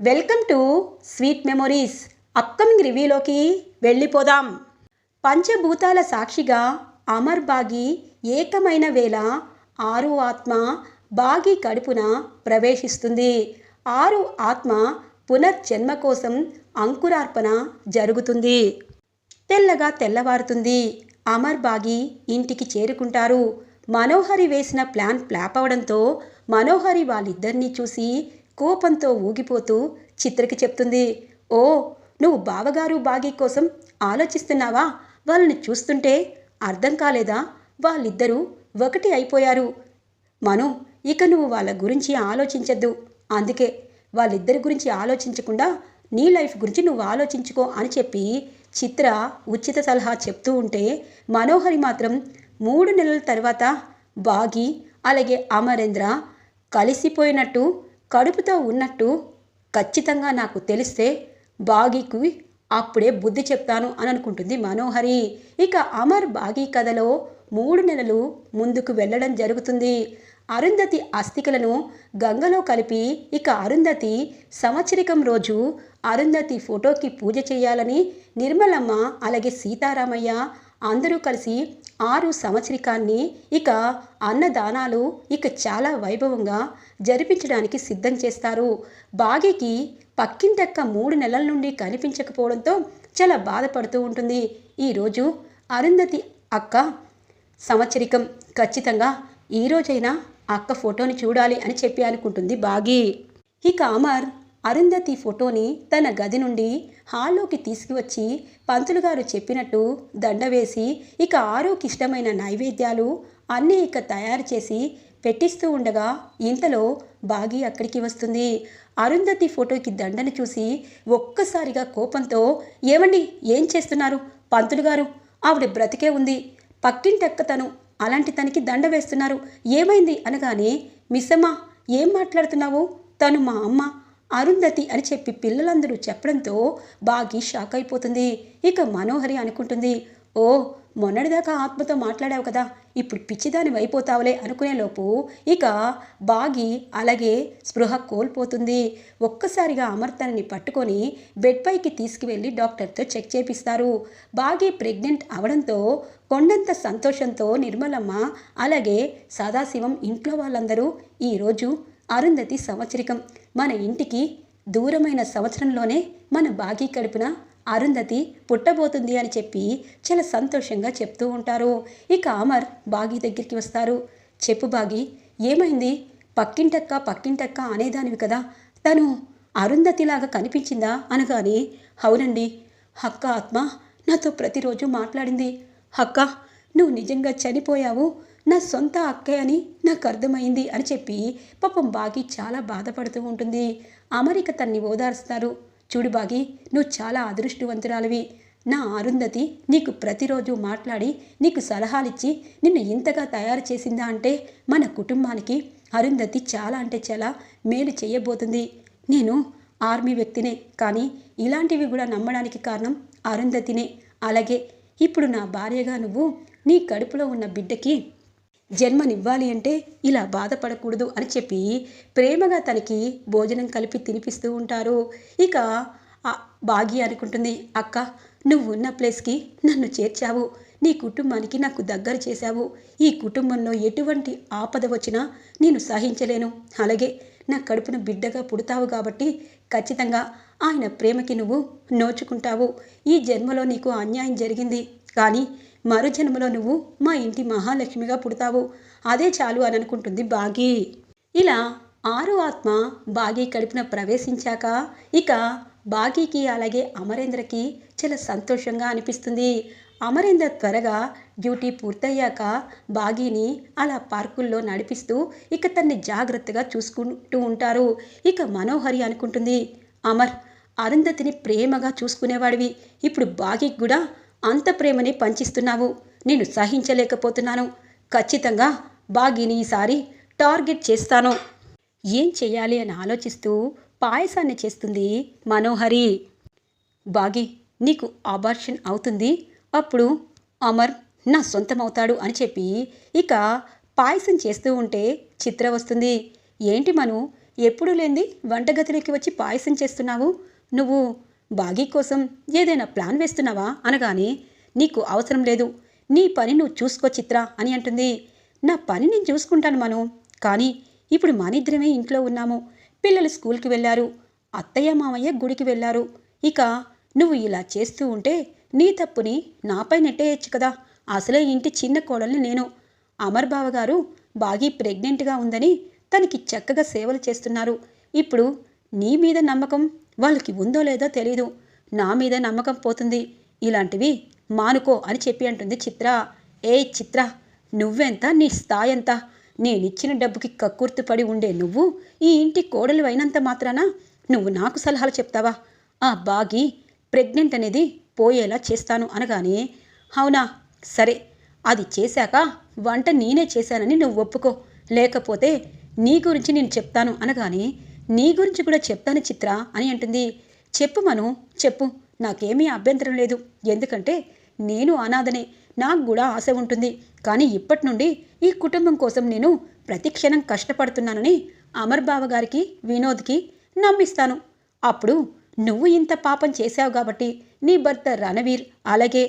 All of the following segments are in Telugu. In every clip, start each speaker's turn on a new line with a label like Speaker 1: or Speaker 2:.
Speaker 1: Welcome to sweet memories. Upcoming రివ్యూలోకి వెళ్ళిపోదాం. పంచభూతాల సాక్షిగా అమర్ బాగి ఏకమైన వేళ ఆరు ఆత్మ బాగి కడుపున ప్రవేశిస్తుంది. ఆరు ఆత్మ పునర్జన్మ కోసం అంకురార్పణ జరుగుతుంది. తెల్లగా తెల్లవారుతుంది. అమర్ బాగి ఇంటికి చేరుకుంటారు. మనోహరి వేసిన ప్లాన్ ఫ్లాప్ అవడంతో మనోహరి వాళ్ళిద్దరినీ చూసి కోపంతో ఊగిపోతూ చిత్రకి చెప్తుంది ఓ నువ్వు బావగారు బాగి కోసం ఆలోచిస్తున్నావా? వాళ్ళని చూస్తుంటే అర్థం కాలేదా? వాళ్ళిద్దరూ ఒకటి అయిపోయారు. మను ఇక నువ్వు వాళ్ళ గురించి ఆలోచించద్దు. అందుకే వాళ్ళిద్దరి గురించి ఆలోచించకుండా నీ లైఫ్ గురించి నువ్వు ఆలోచించుకో అని చెప్పి చిత్ర ఉచిత సలహా చెప్తూ ఉంటే మనోహరి మాత్రం మూడు నెలల తర్వాత బాగి అలాగే అమరేంద్ర కలిసిపోయినట్టు కడుపుతో ఉన్నట్టు ఖచ్చితంగా నాకు తెలిస్తే బాగీకి అప్పుడే బుద్ధి చెప్తాను అని అనుకుంటుంది మనోహరి. ఇక అమర్ బాగీ కథలో మూడు నెలలు ముందుకు వెళ్ళడం జరుగుతుంది. అరుంధతి అస్థికలను గంగలో కలిపి ఇక అరుంధతి సంవత్సరికం రోజు అరుంధతి ఫోటోకి పూజ చేయాలని నిర్మలమ్మ అలాగే సీతారామయ్య అందరూ కలిసి ఆరు సంవత్సరికాన్ని ఇక అన్నదానాలు ఇక చాలా వైభవంగా జరిపించడానికి సిద్ధం చేస్తారు. బాగీకి పక్కింటక్క మూడు నెలల నుండి కనిపించకపోవడంతో చాలా బాధపడుతూ ఉంటుంది. ఈరోజు అరుంధతి అక్క సంవత్సరికం. ఖచ్చితంగా ఈ రోజైనా అక్క ఫోటోని చూడాలి అని చెప్పి అనుకుంటుంది బాగి. ఇక అమర్ అరుంధతి ఫోటోని తన గది నుండి హాల్లోకి తీసుకువచ్చి పంతులు గారు చెప్పినట్టు దండ వేసి ఇక ఆరోకి ఇష్టమైన నైవేద్యాలు అన్నీ ఇక తయారు చేసి పెట్టిస్తూ ఉండగా ఇంతలో బాగి అక్కడికి వస్తుంది. అరుంధతి ఫోటోకి దండను చూసి ఒక్కసారిగా కోపంతో ఏమండి ఏం చేస్తున్నారు? పంతులు గారు ఆవిడ బ్రతికే ఉంది. పక్కింటక్క తను అలాంటి తనకి దండ వేస్తున్నారు. ఏమైంది? అనగానే మిస్సమ్మ ఏం మాట్లాడుతున్నావు? తను మా అమ్మ అరుంధతి అని చెప్పి పిల్లలందరూ చెప్పడంతో బాగి షాక్ అయిపోతుంది. ఇక మనోహరి అనుకుంటుంది ఓ మొన్నటిదాకా ఆత్మతో మాట్లాడావు కదా ఇప్పుడు పిచ్చిదాని అయిపోతావులే అనుకునేలోపు ఇక బాగి అలాగే స్పృహ కోల్పోతుంది. ఒక్కసారిగా అమర్తనని పట్టుకొని బెడ్ పైకి తీసుకువెళ్ళి డాక్టర్తో చెక్ చేపిస్తారు. బాగి ప్రెగ్నెంట్ అవడంతో కొండంత సంతోషంతో నిర్మలమ్మ అలాగే సదాశివం ఇంట్లో వాళ్ళందరూ ఈరోజు అరుంధతి సంవత్సరికం. మన ఇంటికి దూరమైన సంవత్సరంలోనే మన బాగి కడుపున అరుంధతి పుట్టబోతుంది అని చెప్పి చాలా సంతోషంగా చెప్తూ ఉంటారు. ఇక అమర్ బాగి దగ్గరికి వస్తారు. చెప్పు బాగి ఏమైంది? పక్కింటక్క పక్కింటక్క అనేదానివి కదా. తను అరుంధతిలాగా కనిపించిందా అనగానే అవునండి. అక్క ఆత్మ నాతో ప్రతిరోజు మాట్లాడింది. అక్క నువ్వు నిజంగా చనిపోయావు? నా సొంత అక్కే అని నాకు అర్థమైంది అని చెప్పి పాపం బాగి చాలా బాధపడుతూ ఉంటుంది. అమరిక తన్ని ఓదారుస్తారు. చూడు బాగి నువ్వు చాలా అదృష్టవంతురాలివి. నా అరుంధతి నీకు ప్రతిరోజు మాట్లాడి నీకు సలహాలిచ్చి నిన్ను ఇంతగా తయారు చేసిందా అంటే మన కుటుంబానికి అరుంధతి చాలా అంటే చాలా మేలు చేయబోతుంది. నేను ఆర్మీ వ్యక్తినే కానీ ఇలాంటివి కూడా నమ్మడానికి కారణం అరుంధతినే. అలాగే ఇప్పుడు నా భార్యగా నువ్వు నీ కడుపులో ఉన్న బిడ్డకి జన్మనివ్వాలి అంటే ఇలా బాధపడకూడదు అని చెప్పి ప్రేమగా తనకి భోజనం కలిపి తినిపిస్తూ ఉంటారు. ఇక ఆ బాగి అనుకుంటుంది అక్క నువ్వు ఉన్న ప్లేస్కి నన్ను చేర్చావు. నీ కుటుంబానికి నాకు దగ్గర చేశావు. ఈ కుటుంబంలో ఎటువంటి ఆపద వచ్చినా నేను సహించలేను. అలాగే నా కడుపున బిడ్డగా పుడతావు కాబట్టి ఖచ్చితంగా ఆయన ప్రేమకి నువ్వు నోచుకుంటావు. ఈ జన్మలో నీకు అన్యాయం జరిగింది. కానీ మరు జన్మలో నువ్వు మా ఇంటి మహాలక్ష్మిగా పుడతావు. అదే చాలు అని అనుకుంటుంది బాగి. ఇలా ఆరో ఆత్మ బాగి కడుపున ప్రవేశించాక ఇక బాగీకి అలాగే అమరేంద్రకి చాలా సంతోషంగా అనిపిస్తుంది. అమరేంద్ర త్వరగా డ్యూటీ పూర్తయ్యాక బాగీని అలా పార్కుల్లో నడిపిస్తూ ఇక తన్ని జాగ్రత్తగా చూసుకుంటూ ఉంటారు. ఇక మనోహరి అనుకుంటుంది అమర్ అరుంధతిని ప్రేమగా చూసుకునేవాడివి. ఇప్పుడు బాగీకి కూడా అంత ప్రేమని పంచిస్తున్నావు. నేను సహించలేకపోతున్నాను. ఖచ్చితంగా బాగీని ఈసారి టార్గెట్ చేస్తాను. ఏం చెయ్యాలి అని ఆలోచిస్తూ పాయసాన్ని చేస్తుంది మనోహరి. బాగి నీకు అబార్షన్ అవుతుంది. అప్పుడు అమర్ నా సొంతమవుతాడు అని చెప్పి ఇక పాయసం చేస్తూ ఉంటే చిత్ర వస్తుంది. ఏంటి మను ఎప్పుడు లేంది వంటగదిలోకి వచ్చి పాయసం చేస్తున్నావు? నువ్వు బాగీ కోసం ఏదైనా ప్లాన్ వేస్తున్నావా? అనగానే నీకు అవసరం లేదు. నీ పని నువ్వు చూసుకో చిత్ర అని అంటుంది. నా పని నేను చూసుకుంటాను మను. కానీ ఇప్పుడు మనిద్దరమే ఇంట్లో ఉన్నాము. పిల్లలు స్కూల్కి వెళ్ళారు. అత్తయ్య మామయ్య గుడికి వెళ్ళారు. ఇక నువ్వు ఇలా చేస్తూ ఉంటే నీ తప్పుని నాపై నెట్టేయచ్చు కదా. అసలే ఇంటి చిన్న కోడల్ని నేను. అమర్ బావ గారు బాగీ ప్రెగ్నెంట్గా ఉందని తనకి చక్కగా సేవలు చేస్తున్నారు. ఇప్పుడు నీ మీద నమ్మకం వాళ్ళకి ఉందో లేదో తెలీదు. నా మీద నమ్మకం పోతుంది. ఇలాంటివి మానుకో అని చెప్పి అంటుంది చిత్ర. ఏ చిత్ర నువ్వెంత? నీ స్థాయి ఎంత నేనిచ్చిన డబ్బుకి కక్కుర్తిపడి ఉండే నువ్వు ఈ ఇంటి కోడలు అయినంత మాత్రాన? నువ్వు నాకు సలహాలు చెప్తావా? ఆ బాగి ప్రెగ్నెంట్ అనేది పోయేలా చేస్తాను అనగానే అవునా? సరే అది చేశాక వంట నేనే చేశానని నువ్వు ఒప్పుకో. లేకపోతే నీ గురించి నేను చెప్తాను అనగానే నీ గురించి కూడా చెప్తాను చిత్ర అని అంటుంది. చెప్పు మను చెప్పు. నాకేమీ అభ్యంతరం లేదు. ఎందుకంటే నేను అనాథనే. నాకు కూడా ఆశ ఉంటుంది. కానీ ఇప్పటి నుండి ఈ కుటుంబం కోసం నేను ప్రతిక్షణం కష్టపడుతున్నానని అమర్ బావ గారికి వినోద్కి నమ్మిస్తాను. అప్పుడు నువ్వు ఇంత పాపం చేశావు కాబట్టి నీ భర్త రణవీర్ అలాగే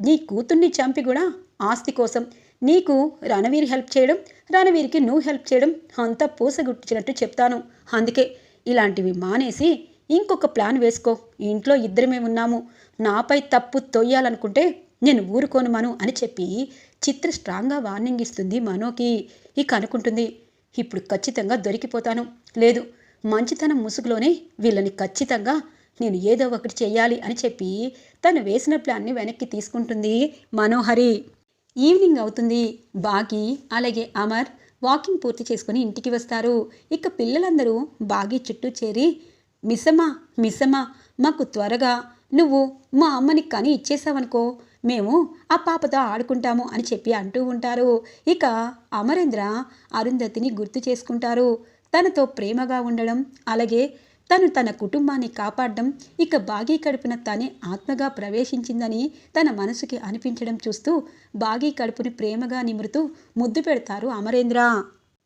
Speaker 1: నీ కూతుర్ని చంపి కూడా ఆస్తి కోసం నీకు రణవీర్ హెల్ప్ చేయడం రణవీర్కి నువ్వు హెల్ప్ చేయడం అంతా పూసగుట్టించినట్టు చెప్తాను. అందుకే ఇలాంటివి మానేసి ఇంకొక ప్లాన్ వేసుకో. ఇంట్లో ఇద్దరమే ఉన్నాము. నాపై తప్పు తొయ్యాలనుకుంటే నేను ఊరుకోను మను అని చెప్పి చిత్ర స్ట్రాంగ్గా వార్నింగ్ ఇస్తుంది మనోకి. ఇక అనుకుంటుంది ఇప్పుడు ఖచ్చితంగా దొరికిపోతాను. లేదు మంచితనం ముసుగులోనే వీళ్ళని ఖచ్చితంగా నేను ఏదో ఒకటి చేయాలి అని చెప్పి తను వేసిన ప్లాన్ని వెనక్కి తీసుకుంటుంది మనోహరి. ఈవినింగ్ అవుతుంది. బాగి అలాగే అమర్ వాకింగ్ పూర్తి చేసుకుని ఇంటికి వస్తారు. ఇక పిల్లలందరూ బాగి చుట్టూ చేరి మిస్సమ్మా మిస్సమ్మా మాకు త్వరగా నువ్వు మా అమ్మని కని ఇచ్చేసావనుకో మేము ఆ పాపతో ఆడుకుంటాము అని చెప్పి అంటూ ఉంటారు. ఇక అమరేంద్ర అరుంధతిని గుర్తు చేసుకుంటారు. తనతో ప్రేమగా ఉండడం అలాగే తను తన కుటుంబాన్ని కాపాడడం ఇక బాగీ కడుపున తనే ఆత్మగా ప్రవేశించిందని తన మనసుకి అనిపించడం చూస్తూ బాగీ కడుపుని ప్రేమగా నిమురుతూ ముద్దు పెడతారు అమరేంద్ర.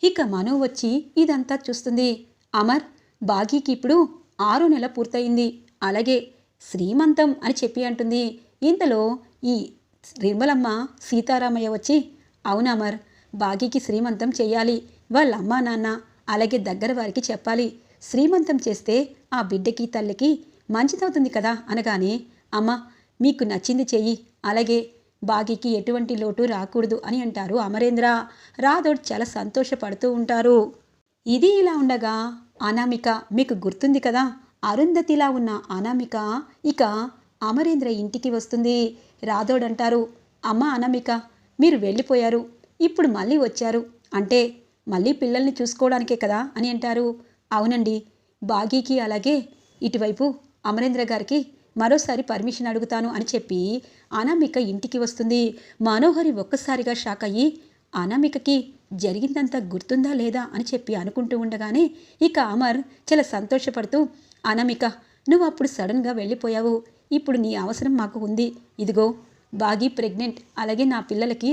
Speaker 1: ఇక మను వచ్చి ఇదంతా చూస్తుంది. అమర్ బాగీకి ఇప్పుడు ఆరో నెల పూర్తయింది. అలాగే శ్రీమంతం అని చెప్పి అంటుంది. ఇంతలో ఈ నిర్మలమ్మ సీతారామయ్య వచ్చి అవును అమర్ బాగీకి శ్రీమంతం చెయ్యాలి. వాళ్ళ అమ్మా నాన్న అలాగే దగ్గర వారికి చెప్పాలి. శ్రీమంతం చేస్తే ఆ బిడ్డకి తల్లికి మంచిదవుతుంది కదా అనగానే అమ్మ మీకు నచ్చింది చెయ్యి అలాగే బాగికి ఎటువంటి లోటు రాకూడదు అని అంటారు అమరేంద్ర. రాథోడ్ చాలా సంతోషపడుతూ ఉంటారు. ఇది ఇలా ఉండగా అనామిక మీకు గుర్తుంది కదా అరుంధతిలా ఉన్న అనామిక ఇక అమరేంద్ర ఇంటికి వస్తుంది రాథోడ్ అంటారు. అమ్మ అనామిక మీరు వెళ్ళిపోయారు ఇప్పుడు మళ్ళీ వచ్చారు అంటే మళ్ళీ పిల్లల్ని చూసుకోవడానికే కదా అని అంటారు. అవునండి. బాగీకి అలాగే ఇటువైపు అమరేంద్ర గారికి మరోసారి పర్మిషన్ అడుగుతాను అని చెప్పి అనామిక ఇంటికి వస్తుంది. మనోహరి ఒక్కసారిగా షాక్ అయ్యి అనామికకి జరిగిందంతా గుర్తుందా లేదా అని చెప్పి అనుకుంటూ ఉండగానే ఇక అమర్ చాలా సంతోషపడుతూ అనామిక నువ్వు అప్పుడు సడన్గా వెళ్ళిపోయావు. ఇప్పుడు నీ అవసరం మాకు ఉంది. ఇదిగో బాగీ ప్రెగ్నెంట్ అలాగే నా పిల్లలకి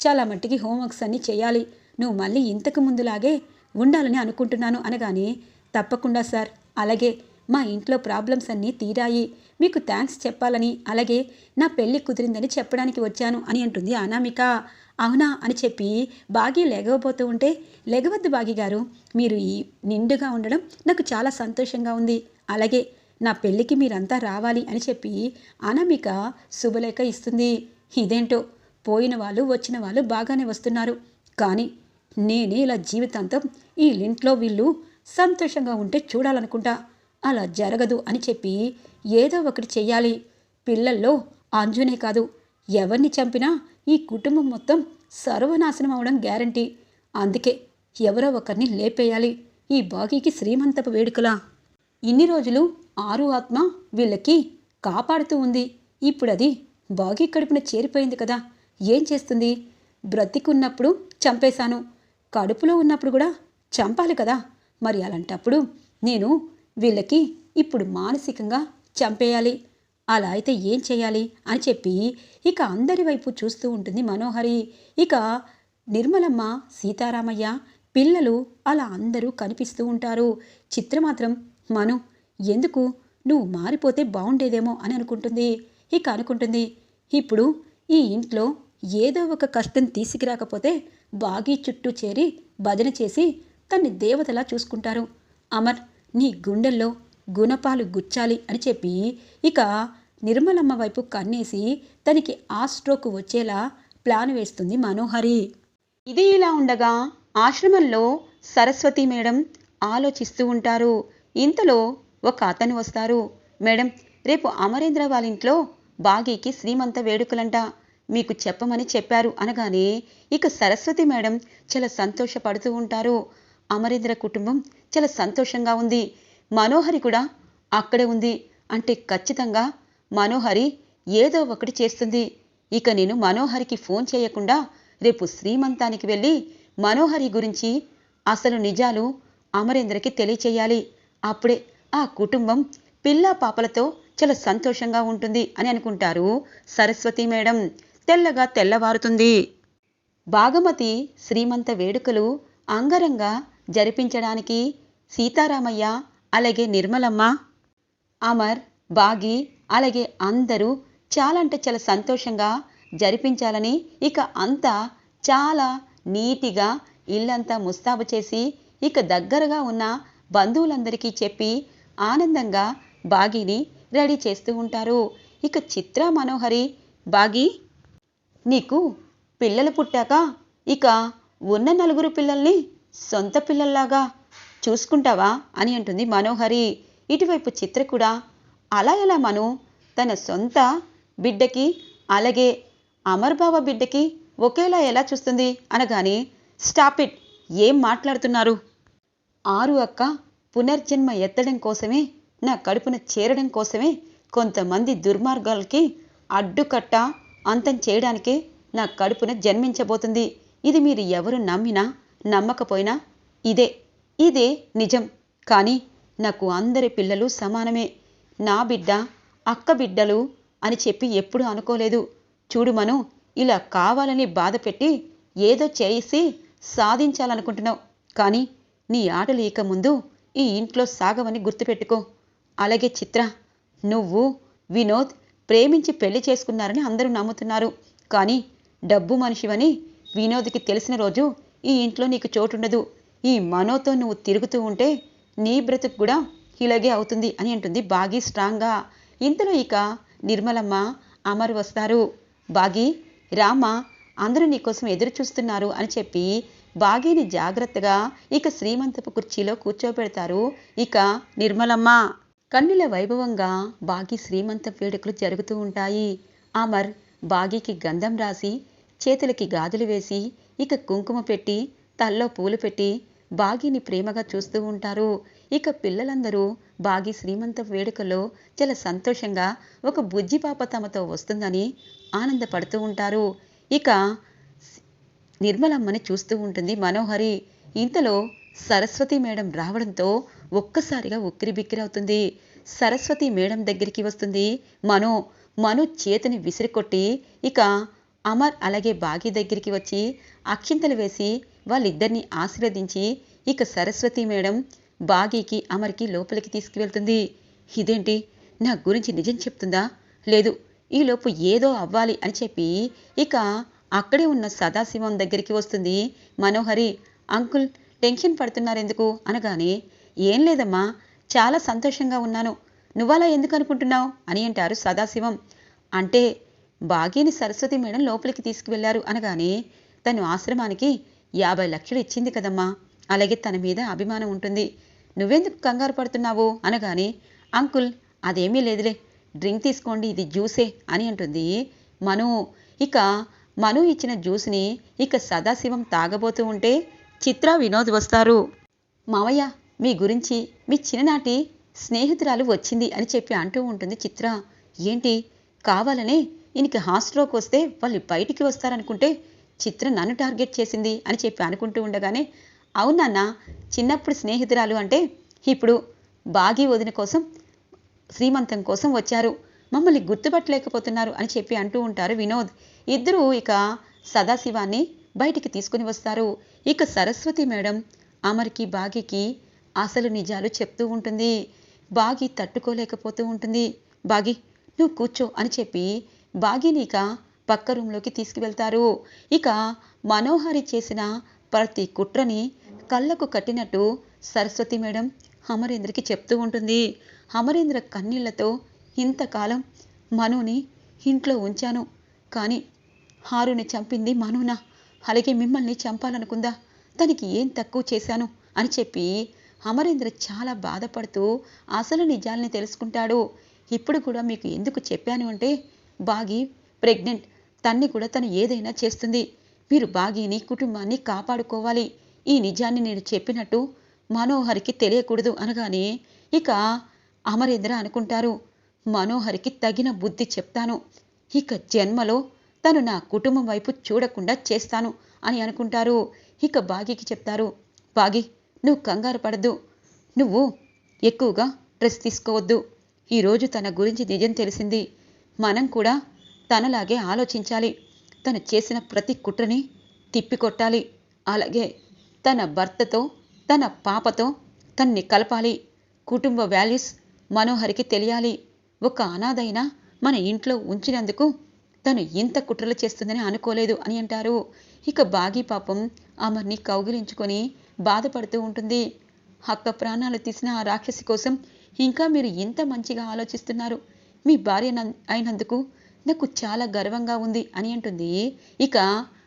Speaker 1: చాలా మట్టికి హోంవర్క్స్ అన్నీ చేయాలి. నువ్వు మళ్ళీ ఇంతకు ముందులాగే ఉండాలని అనుకుంటున్నాను అనగానే తప్పకుండా సార్. అలాగే మా ఇంట్లో ప్రాబ్లమ్స్ అన్నీ తీరాయి. మీకు థ్యాంక్స్ చెప్పాలని అలాగే నా పెళ్ళి కుదిరిందని చెప్పడానికి వచ్చాను అని అంటుంది అనామిక. అవునా అని చెప్పి బాగి లెగవబోతూ ఉంటే లెగవద్దు బాగి గారు మీరు ఈ నిండుగా ఉండడం నాకు చాలా సంతోషంగా ఉంది. అలాగే నా పెళ్ళికి మీరంతా రావాలి అని చెప్పి అనామిక శుభలేఖ ఇస్తుంది. ఇదేంటో పోయిన వాళ్ళు వచ్చిన వాళ్ళు బాగానే వస్తున్నారు. కానీ నేనే ఇలా జీవితాంతం ఈ ఇంట్లో వీళ్ళు సంతోషంగా ఉంటే చూడాలనుకుంటా. అలా జరగదు అని చెప్పి ఏదో ఒకటి చెయ్యాలి. పిల్లల్లో అంజునే కాదు. ఎవరిని చంపినా ఈ కుటుంబం మొత్తం సర్వనాశనం అవడం గ్యారంటీ. అందుకే ఎవరో ఒకరిని లేపేయాలి. ఈ బాగీకి శ్రీమంతపు వేడుకలా. ఇన్ని రోజులు ఆరు ఆత్మ వీళ్ళకి కాపాడుతూ ఉంది. ఇప్పుడు అది బాగీ కడుపున చేరిపోయింది కదా. ఏం చేస్తుంది? బ్రతికున్నప్పుడు చంపేశాను. కడుపులో ఉన్నప్పుడు కూడా చంపాలి కదా. మరి అలాంటప్పుడు నేను వీళ్ళకి ఇప్పుడు మానసికంగా చంపేయాలి. అలా అయితే ఏం చేయాలి అని చెప్పి ఇక అందరి వైపు చూస్తూ ఉంటుంది మనోహరి. ఇక నిర్మలమ్మ సీతారామయ్య పిల్లలు అలా అందరూ కనిపిస్తూ ఉంటారు. చిత్ర మాత్రం మను ఎందుకు? నువ్వు మారిపోతే బాగుండేదేమో అని అనుకుంటుంది. ఇక అనుకుంటుంది ఇప్పుడు ఈ ఇంట్లో ఏదో ఒక కష్టం తీసుకురాకపోతే బాగీ చుట్టూ చేరి భజన చేసి తన్ని దేవతలా చూసుకుంటారు. అమర్ నీ గుండెల్లో గుణపాలు గుచ్చాలి అని చెప్పి ఇక నిర్మలమ్మ వైపు కన్నేసి తనకి ఆ స్ట్రోక్ వచ్చేలా ప్లాన్ వేస్తుంది మనోహరి. ఇది ఇలా ఉండగా ఆశ్రమంలో సరస్వతి మేడం ఆలోచిస్తూ ఉంటారు. ఇంతలో ఒక అతను వస్తారు. మేడం రేపు అమరేంద్ర వాళ్ళ ఇంట్లో బాగీకి శ్రీమంత వేడుకలంట. మీకు చెప్పమని చెప్పారు అనగానే ఇక సరస్వతి మేడం చాలా సంతోషపడుతూ ఉంటారు. అమరేంద్ర కుటుంబం చాలా సంతోషంగా ఉంది. మనోహరి కూడా అక్కడే ఉంది. అంటే ఖచ్చితంగా మనోహరి ఏదో ఒకటి చేస్తుంది. ఇక నేను మనోహరికి ఫోన్ చేయకుండా రేపు శ్రీమంతానికి వెళ్ళి మనోహరి గురించి అసలు నిజాలు అమరేంద్రకి తెలియచేయాలి. అప్పుడే ఆ కుటుంబం పిల్లా పాపలతో చాలా సంతోషంగా ఉంటుంది అని అనుకుంటారు సరస్వతి మేడం. తెల్లగా తెల్లవారుతుంది. భాగమతి శ్రీమంత వేడుకలు అంగరంగ జరిపించడానికి సీతారామయ్య అలాగే నిర్మలమ్మ అమర్ బాగి అలాగే అందరూ చాలా అంటే చాలా సంతోషంగా జరిపించాలని ఇక అంతా చాలా నీటిగా ఇల్లంతా ముస్తాబు చేసి ఇక దగ్గరగా ఉన్న బంధువులందరికీ చెప్పి ఆనందంగా బాగిని రెడీ చేస్తూ ఉంటారు. ఇక చిత్ర మనోహరి బాగి నీకు పిల్లలు పుట్టాక ఇక ఉన్న నలుగురు పిల్లల్ని సొంత పిల్లల్లాగా చూసుకుంటావా అని అంటుంది మనోహరి. ఇటువైపు చిత్ర కూడా అలా ఎలా మను? తన సొంత బిడ్డకి అలాగే అమర్ బావ బిడ్డకి ఒకేలా ఎలా చూస్తుంది అనగానే స్టాప్ ఇట్ ఏం మాట్లాడుతున్నారు? ఆరు అక్క పునర్జన్మ ఎత్తడం కోసమే నా కడుపున చేరడం కోసమే కొంతమంది దుర్మార్గాలకి అడ్డుకట్ట అంతం చేయడానికే నా కడుపున జన్మించబోతుంది. ఇది మీరు ఎవరు నమ్మినా నమ్మకపోయినా ఇదే. ఇదే నిజం. కానీ నాకు అందరి పిల్లలు సమానమే. నా బిడ్డ అక్క బిడ్డలు అని చెప్పి ఎప్పుడు అనుకోలేదు. చూడు మను ఇలా కావాలని బాధపెట్టి ఏదో చేసి సాధించాలనుకుంటున్నావు. కానీ నీ ఆటలు ఇక ముందు ఈ ఇంట్లో సాగవని గుర్తుపెట్టుకో. అలాగే చిత్ర నువ్వు వినోద్ ప్రేమించి పెళ్ళి చేసుకున్నారని అందరూ నమ్ముతున్నారు. కానీ డబ్బు మనిషివని వినోద్కి తెలిసిన రోజు ఈ ఇంట్లో నీకు చోటుండదు. ఈ మనోతో నువ్వు తిరుగుతూ ఉంటే నీ బ్రతుకు కూడా ఇలాగే అవుతుంది అని అంటుంది బాగి స్ట్రాంగ్గా ఇంతలో ఇక నిర్మలమ్మ అమరు వస్తారు. బాగి రామ అందరూ నీకోసం ఎదురు చూస్తున్నారు అని చెప్పి బాగీని జాగ్రత్తగా ఇక శ్రీమంతపు కుర్చీలో కూర్చోబెడతారు ఇక నిర్మలమ్మ. కన్నుల వైభవంగా బాగి శ్రీమంత వేడుకలు జరుగుతూ ఉంటాయి. అమర్ బాగికి గంధం రాసి చేతులకి గాజులు వేసి ఇక కుంకుమ పెట్టి తల్లో పూలు పెట్టి బాగిని ప్రేమగా చూస్తూ ఉంటారు. ఇక పిల్లలందరూ బాగి శ్రీమంత వేడుకలో చాలా సంతోషంగా ఒక బుజ్జిపాప తమతో వస్తుందని ఆనందపడుతూ ఉంటారు. ఇక నిర్మలమ్మని చూస్తూ ఉంటుంది మనోహరి. ఇంతలో సరస్వతి మేడం రావడంతో ఒక్కసారిగా ఉక్కిరి బిక్కిరి అవుతుంది సరస్వతి మేడం దగ్గరికి వస్తుంది. మను మను చేతిని విసిరికొట్టి ఇక అమర్ అలాగే బాగి దగ్గరికి వచ్చి అక్షింతలు వేసి వాళ్ళిద్దరిని ఆశీర్వదించి ఇక సరస్వతి మేడం బాగీకి అమర్కి లోపలికి తీసుకువెళ్తుంది. ఇదేంటి? నా గురించి నిజం చెప్తుందా? లేదు ఈలోపు ఏదో అవ్వాలి అని చెప్పి ఇక అక్కడే ఉన్న సదాశివం దగ్గరికి వస్తుంది. మనోహరి అంకుల్ టెన్షన్ పడుతున్నారెందుకు? అనగానే ఏం లేదమ్మా చాలా సంతోషంగా ఉన్నాను. నువ్వలా ఎందుకు అనుకుంటున్నావు? అని అంటారు సదాశివం. అంటే బాగీని సరస్వతి మేడం లోపలికి తీసుకువెళ్ళారు అనగానే తను ఆశ్రమానికి యాభై లక్షలు ఇచ్చింది కదమ్మా. అలాగే తన మీద అభిమానం ఉంటుంది. నువ్వెందుకు కంగారు పడుతున్నావు? అనగానే అంకుల్ అదేమీ లేదులే. డ్రింక్ తీసుకోండి ఇది జ్యూసే అని అంటుంది మను. ఇక మను ఇచ్చిన జ్యూస్ని ఇక సదాశివం తాగబోతూ ఉంటే చిత్ర వినోద్ వస్తారు. మావయ్య మీ గురించి మీ చిన్ననాటి స్నేహితురాలు వచ్చింది అని చెప్పి అంటూ ఉంటుంది చిత్ర. ఏంటి? కావాలనే ఈయనకి హాస్టల్లోకి వస్తే వాళ్ళు బయటికి వస్తారనుకుంటే చిత్ర నన్ను టార్గెట్ చేసింది అని చెప్పి అనుకుంటూ ఉండగానే అవునన్న చిన్నప్పుడు స్నేహితురాలు అంటే ఇప్పుడు బాగి వదిన కోసం శ్రీమంతం కోసం వచ్చారు. మమ్మల్ని గుర్తుపట్టలేకపోతున్నారు అని చెప్పి అంటూ ఉంటారు వినోద్. ఇద్దరూ ఇక సదాశివాన్ని
Speaker 2: బయటికి తీసుకుని వస్తారు. ఇక సరస్వతి మేడం అమర్కి బాగికి అసలు నిజాలు చెప్తూ ఉంటుంది. బాగి తట్టుకోలేకపోతూ ఉంటుంది. బాగి నువ్వు కూర్చో అని చెప్పి బాగిని ఇక పక్క రూంలోకి తీసుకువెళ్తారు. ఇక మనోహరి చేసిన ప్రతి కుట్రని కళ్ళకు కట్టినట్టు సరస్వతి మేడం అమరేంద్రకి చెప్తూ ఉంటుంది. అమరేంద్ర కన్నీళ్ళతో ఇంతకాలం మనుని ఇంట్లో ఉంచాను. కానీ హారుని చంపింది మనునా? అలాగే మిమ్మల్ని చంపాలనుకుందా? తనకి ఏం తక్కువ చేశాను? అని చెప్పి అమరేంద్ర చాలా బాధపడుతూ అసలు నిజాల్ని తెలుసుకుంటాడు. ఇప్పుడు కూడా మీకు ఎందుకు చెప్పాను అంటే బాగి ప్రెగ్నెంట్. తన్ని కూడా తను ఏదైనా చేస్తుంది. మీరు బాగీని కుటుంబాన్ని కాపాడుకోవాలి. ఈ నిజాన్ని నేను చెప్పినట్టు మనోహర్కి తెలియకూడదు అనగానే ఇక అమరేంద్ర అనుకుంటారు. మనోహర్కి తగిన బుద్ధి చెప్తాను. ఇక జన్మలో తను నా కుటుంబం వైపు చూడకుండా చేస్తాను అని అనుకుంటారు. ఇక బాగికి చెప్తారు. బాగి నువ్వు కంగారు పడద్దు. నువ్వు ఎక్కువగా స్ట్రెస్ తీసుకోవద్దు. ఈరోజు తన గురించి నిజం తెలిసింది. మనం కూడా తనలాగే ఆలోచించాలి. తను చేసిన ప్రతి కుట్రని తిప్పికొట్టాలి. అలాగే తన భర్తతో తన పాపతో తన్ని కలపాలి. కుటుంబ వాల్యూస్ మనోహరికి తెలియాలి. ఒక అనాథైన మన ఇంట్లో ఉంచినందుకు తను ఇంత కుట్రలు చేస్తుందని అనుకోలేదు అని అంటారు. ఇక బాగి పాపం అమర్ని కౌగిలించుకొని బాధపడుతూ ఉంటుంది. అక్క ప్రాణాలు తీసిన ఆ రాక్షసి కోసం ఇంకా మీరు ఇంత మంచిగా ఆలోచిస్తున్నారు. మీ భార్య అయినందుకు నాకు చాలా గర్వంగా ఉంది అని అంటుంది. ఇక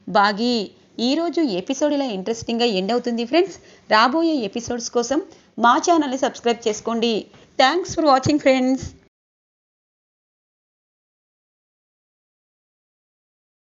Speaker 2: బాగి ఈరోజు ఎపిసోడ్ ఇలా ఇంట్రెస్టింగ్గా ఎండ్ అవుతుంది ఫ్రెండ్స్ రాబోయే ఎపిసోడ్స్ కోసం మా ఛానల్ని సబ్స్క్రైబ్ చేసుకోండి. Thanks for watching friends